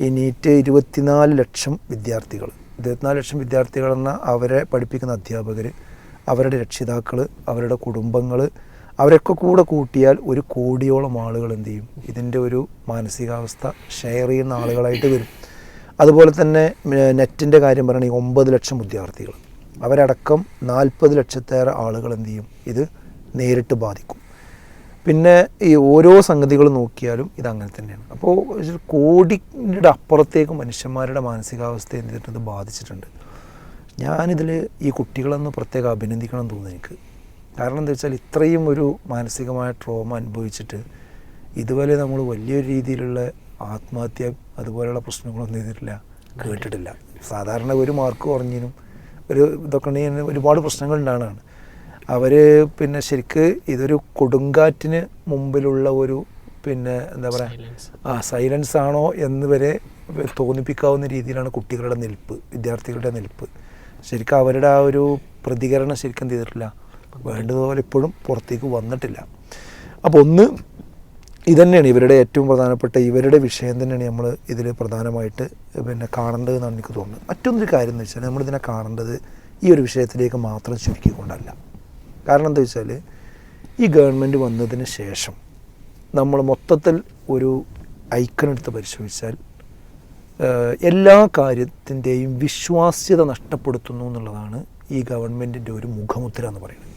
ഈ നീറ്റ് ഇരുപത്തിനാല് ലക്ഷം വിദ്യാർത്ഥികൾ. ഇരുപത്തിനാല് ലക്ഷം വിദ്യാർത്ഥികൾ എന്ന അവരെ പഠിപ്പിക്കുന്ന അധ്യാപകർ അവരുടെ രക്ഷിതാക്കൾ അവരുടെ കുടുംബങ്ങൾ അവരൊക്കെ കൂടെ കൂട്ടിയാൽ ഒരു കോടിയോളം ആളുകൾ എന്ത് ചെയ്യും? ഇതിന്റെ ഒരു മാനസികാവസ്ഥ ഷെയർ ചെയ്യുന്ന ആളുകളായിട്ട് വരും. അതുപോലെ തന്നെ നെറ്റിന്റെ കാര്യം പറയുകയാണെങ്കിൽ ഒമ്പത് ലക്ഷം വിദ്യാർത്ഥികൾ അവരടക്കം നാൽപ്പത് ലക്ഷത്തേറെ ആളുകൾ എന്ത് ചെയ്യും? ഇത് നേരിട്ട് ബാധിക്കും. പിന്നെ ഈ ഓരോ സംഗതികൾ നോക്കിയാലും ഇത് അങ്ങനെ തന്നെയാണ്. അപ്പോൾ കോടിയുടെ അപ്പുറത്തേക്ക് മനുഷ്യന്മാരുടെ മാനസികാവസ്ഥ എന്ത് ചെയ്തിട്ടുണ്ട്? ബാധിച്ചിട്ടുണ്ട്. ഞാനിതിൽ ഈ കുട്ടികളൊന്ന് പ്രത്യേകം അഭിനന്ദിക്കണം എന്ന് തോന്നുന്നു എനിക്ക്. കാരണം എന്താ വെച്ചാൽ ഇത്രയും ഒരു മാനസികമായ ട്രോമ അനുഭവിച്ചിട്ട് ഇതുവരെ നമ്മൾ വലിയൊരു രീതിയിലുള്ള ആത്മഹത്യ അതുപോലെയുള്ള പ്രശ്നങ്ങളൊന്നും ചെയ്തിട്ടില്ല. കേട്ടിട്ടില്ല. സാധാരണ ഒരു മാർക്ക് കുറഞ്ഞതിനും ഒരു ഇതൊക്കെ ഉണ്ടെങ്കിൽ ഒരുപാട് പ്രശ്നങ്ങൾ ഉണ്ടാകുന്നതാണ് അവർ പിന്നെ ശരിക്ക് ഇതൊരു കൊടുങ്കാറ്റിന് മുമ്പിലുള്ള ഒരു പിന്നെ എന്താ പറയുക ആ സൈലൻസ് ആണോ എന്ന് വരെ തോന്നിപ്പിക്കാവുന്ന രീതിയിലാണ് കുട്ടികളുടെ നിൽപ്പ് വിദ്യാർത്ഥികളുടെ നിൽപ്പ്. ശരിക്കും അവരുടെ ആ ഒരു പ്രതികരണം ശരിക്കും ചെയ്തിട്ടില്ല വേണ്ടതുപോലെ ഇപ്പോഴും പുറത്തേക്ക് വന്നിട്ടില്ല. അപ്പോൾ ഒന്ന് ഇതന്നെയാണ് ഇവരുടെ ഏറ്റവും പ്രധാനപ്പെട്ട ഇവരുടെ വിഷയം തന്നെയാണ് നമ്മൾ ഇതിൽ പ്രധാനമായിട്ട് പിന്നെ കാണേണ്ടത് എന്നാണ് എനിക്ക് തോന്നുന്നത്. മറ്റൊന്നൊരു കാര്യം എന്ന് വെച്ചാൽ നമ്മളിതിനെ കാണേണ്ടത് ഈ ഒരു വിഷയത്തിലേക്ക് മാത്രം ചുരുക്കിക്കൊണ്ടല്ല. കാരണം എന്താ വെച്ചാൽ ഈ ഗവൺമെന്റ് വന്നതിന് ശേഷം നമ്മൾ മൊത്തത്തിൽ ഒരു ഐക്കണെടുത്ത് പരിശോധിച്ചാൽ ഏഹ്, എല്ലാ കാര്യത്തിന്റെയും വിശ്വാസ്യത നഷ്ടപ്പെടുത്തുന്നു എന്നുള്ളതാണ് ഈ ഗവൺമെന്റിന്റെ ഒരു മുഖമുദ്ര എന്ന് പറയുന്നത്.